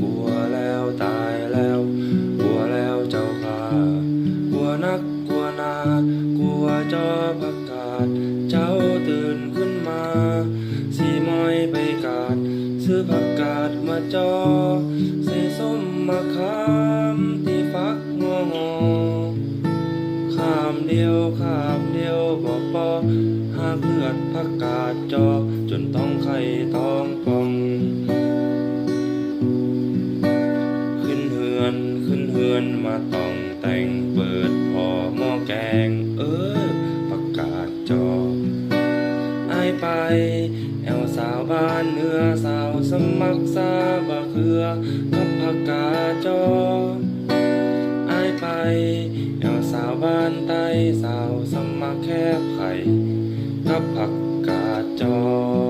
กลัวแล้วตายแล้ว กลัวแล้วเจ้าพากลัวนักกลัวนากลัวจอพักกาดเจ้าตื่นขึ้นมาสีมอยไปกาดซื้อผักกาดมาจอสีส้มมาขามที่ฟักงอวงอขามเดียวขามเดียวบอกปอหาเลือดผักกาดจอจนต้องไข่ต้องปอ นมาต้องแต่งเปิดพอหม้อแกง เออ ประกาศจอไอไป แอวสาวบ้านเนื้อสาวสมัครสาบะเคือ กับผักกาจอไอไป แอวสาวบ้านไตสาวสมัครแคบไข่กับผักกาจอ